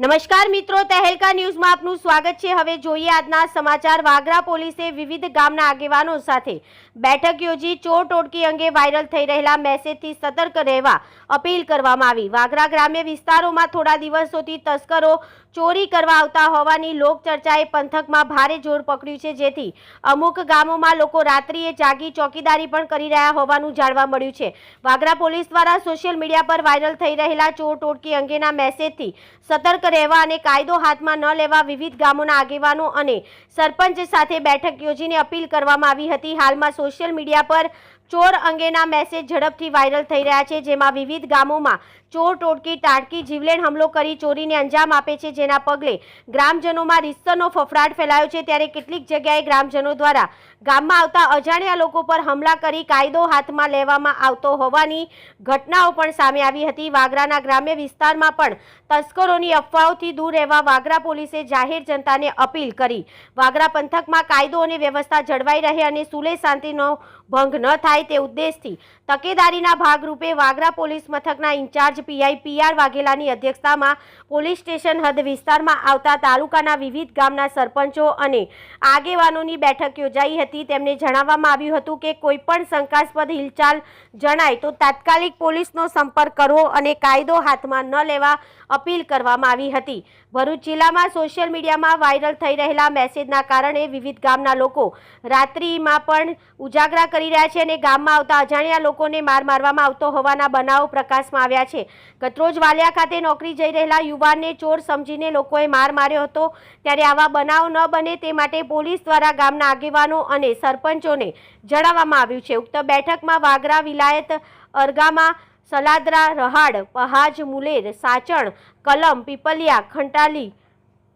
નમસ્કાર મિત્રો, તહેલકા ન્યૂઝમાં આપનું સ્વાગત છે. હવે જોઈએ આજના સમાચાર. વાગરા પોલીસે વિવિધ ગામના આગેવાનો સાથે બેઠક યોજી ચોર ટોટકી અંગે વાયરલ થઈ રહેલા મેસેજથી સતર્ક રહેવા અપીલ કરવામાં આવી. વાગરા ગ્રામ્ય વિસ્તારોમાં થોડા દિવસોથી તસ્કરો ચોરી કરવા આવતા હોવાની લોકચર્ચાએ પંથકમાં ભારે જોર પકડ્યું છે, જેથી અમુક ગામોમાં લોકો રાત્રિએ જાગી ચોકીદારી પણ કરી રહ્યા હોવાનું જાણવા મળ્યું છે. વાગરા પોલીસ દ્વારા સોશિયલ મીડિયા પર વાયરલ થઈ રહેલા ચોર ટોટકી અંગેના મેસેજથી સતર્ક રહેવા અને કાયદો હાથમાં ન લેવા વિવિધ ગામોના આગેવાનો અને સરપંચ સાથે બેઠક યોજીને અપીલ કરવામાં આવી હતી. હાલમાં સોશિયલ મીડિયા પર ચોર અંગેના મેસેજ ઝડપથી વાયરલ થઈ રહ્યા છે, જેમાં વિવિધ ગામોમાં ચોર ટોટકી ટાટકી, જીવલેણ હુમલો કરી ચોરીને અંજામ આપે છે, જેના પગલે ગ્રામજનોમાં રીસ્તરનો ફફડાટ ફેલાયો છે. ત્યારે કેટલીક જગ્યાએ ગ્રામજનો દ્વારા ગામમાં આવતા અજાણ્યા લોકો પર હુમલા કરી કાયદો હાથમાં લેવામાં આવતો હોવાની ઘટનાઓ પણ સામે આવી હતી. વાગરાના ગ્રામ્ય વિસ્તારમાં પણ તસ્કરોની અફવાઓથી દૂર રહેવા વાગરા પોલીસે જાહેર જનતાને અપીલ કરી. વાગરા પંથકમાં કાયદો અને વ્યવસ્થા જળવાઈ રહે અને સુલે શાંતિનો ભંગ ન થાય તે ઉદ્દેશથી તકેદારીના ભાગરૂપે વાગરા પોલીસ મથકના ઇન્ચાર્જ પીઆઈ પીઆર વાઘેલાની અધ્યક્ષતામાં પોલીસ સ્ટેશન હદ વિસ્તારમાં આવતા તાલુકાના વિવિધ ગામના સરપંચો અને આગેવાનોની બેઠક યોજાઈ હતી. તેમને જણાવવામાં આવ્યું હતું કે કોઈપણ શંકાસ્પદ હિલચાલ જણાય તો તાત્કાલિક પોલીસનો સંપર્ક કરવો અને કાયદો હાથમાં ન લેવા અપીલ કરવામાં આવી હતી. ભરૂચ જિલ્લામાં સોશિયલ મીડિયામાં વાયરલ થઈ રહેલા મેસેજના કારણે વિવિધ ગામના લોકો રાત્રિમાં પણ ઉજાગરા કરી રહ્યા છે અને ગામમાં આવતા અજાણ્યા લોકોને માર મારવામાં આવતો હોવાના બનાવો પ્રકાશમાં આવ્યા છે. ગતરોજ વાલિયા ખાતે નોકરી જઈ રહેલા યુવાનને ચોર સમજીને લોકોએ માર માર્યો હતો. ત્યારે આવા બનાવ ન બને તે માટે પોલીસ દ્વારા ગામના આગેવાનો અને સરપંચોને જણાવવામાં આવ્યું છે. ઉક્ત બેઠકમાં વાગરા, વિલાયત, અરગામા, સલાદરા, રહાડ, પહાજ, મુલેર, સાચણ, કલમ, પીપલિયા, ખંટાલી,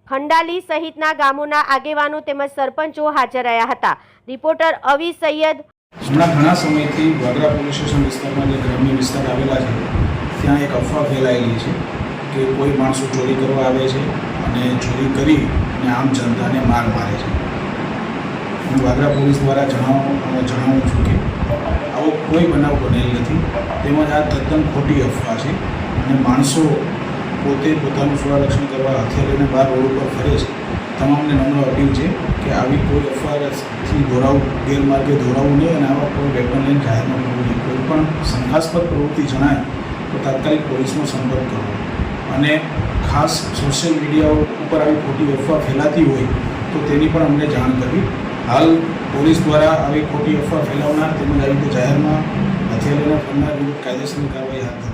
ખંડાલી સહિતના ગામોના આગેવાનો તેમજ સરપંચો હાજર રહ્યા હતા. રિપોર્ટર અવી સૈયદ હમણાં ઘણા સમયથી વાગરા પોલીસ સ્ટેશન વિસ્તારમાં જે ગ્રામ્ય વિસ્તાર આવેલા છે, ત્યાં એક અફવા ફેલાયેલી છે કે કોઈ માણસો ચોરી કરવા આવે છે અને ચોરી કરી અને આમ જનતાને માર મારે છે. હું વાગરા પોલીસ દ્વારા જણાવ જણાવું છું કે આવો કોઈ બનાવ બનેલ નથી. તેમજ આ તદ્દન ખોટી અફવા છે અને માણસો પોતે પોતાનું સ્વરક્ષણ કરવા હથિયાર લઈને બહાર રોડ ઉપર ફરે છે. તમામને નમ્ર અપીલ છે કે આવી કોઈ અફવાથી દોરાવું, ગેરમાર્ગે દોરાવવું નહીં અને આવા કોઈ વેપન લઈને જાહેરમાં કરવું નહીં કોઈ પણ શંકાસ્પદ પ્રવૃત્તિ જણાય તો તાત્કાલિક પોલીસનો સંપર્ક કરવો. અને ખાસ સોશિયલ મીડિયા ઉપર આવી ખોટી અફવા ફેલાતી હોય તો તેની પણ અમને જાણ કરવી. હાલ પોલીસ દ્વારા આવી ખોટી અફવા ફેલાવનાર તેમજ આવી રીતે જાહેરમાં હથિયારોના ફરનાર વિરુદ્ધ કાયદેસરની કાર્યવાહી હાથ ધરવામાં